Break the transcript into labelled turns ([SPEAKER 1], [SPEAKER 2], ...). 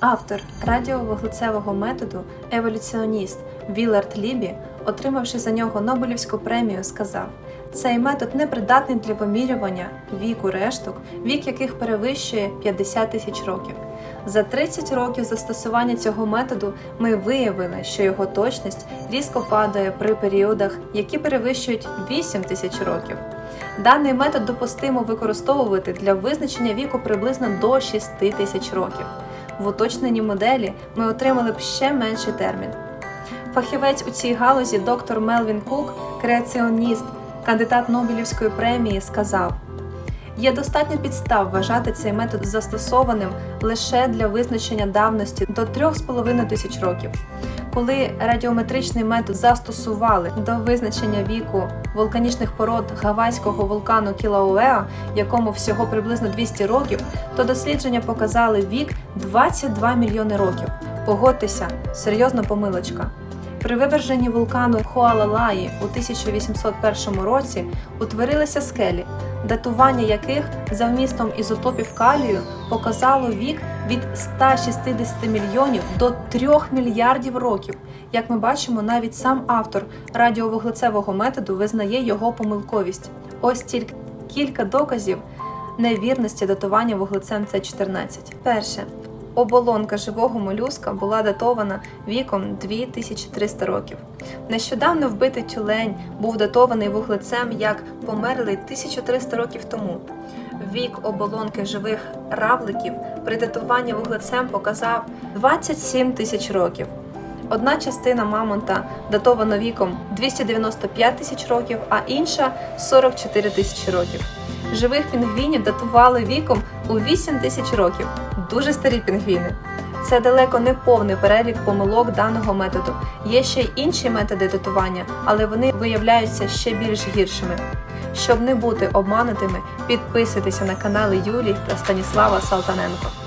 [SPEAKER 1] Автор радіовуглецевого методу, еволюціоніст Вілард Лібі, отримавши за нього Нобелівську премію, сказав: цей метод не придатний для вимірювання віку решток, вік яких перевищує 50 тисяч років. За 30 років застосування цього методу ми виявили, що його точність різко падає при періодах, які перевищують 8 тисяч років. Даний метод допустимо використовувати для визначення віку приблизно до 6 тисяч років. В уточненій моделі ми отримали б ще менший термін. Фахівець у цій галузі доктор Мелвін Кук, креаціоніст, кандидат Нобелівської премії, сказав: Є достатньо підстав вважати цей метод застосованим лише для визначення давності до 3,5 тисяч років. Коли радіометричний метод застосували до визначення віку вулканічних пород гавайського вулкану Кілауеа, якому всього приблизно 200 років, то дослідження показали вік 22 мільйони років. Погодьтеся, серйозна помилочка. При виверженні вулкану Хуалалаї у 1801 році утворилися скелі, датування яких за вмістом ізотопів калію показало вік від 160 мільйонів до 3 мільярдів років. Як ми бачимо, навіть сам автор радіовуглецевого методу визнає його помилковість. Ось тільки кілька доказів невірності датування вуглецем С14. Перше. Оболонка живого молюска була датована віком 2300 років. Нещодавно вбитий тюлень був датований вуглецем як померлий 1300 років тому. Вік оболонки живих равликів при датуванні вуглецем показав 27 тисяч років. Одна частина мамонта датована віком 295 тисяч років, а інша 44 тисячі років. Живих пінгвінів датували віком у 8 тисяч років. Дуже старі пінгвіни. Це далеко не повний перелік помилок даного методу. Є ще й інші методи датування, але вони виявляються ще більш гіршими. Щоб не бути обманутими, підписуйтеся на канали Юлії та Станіслава Салтаненко.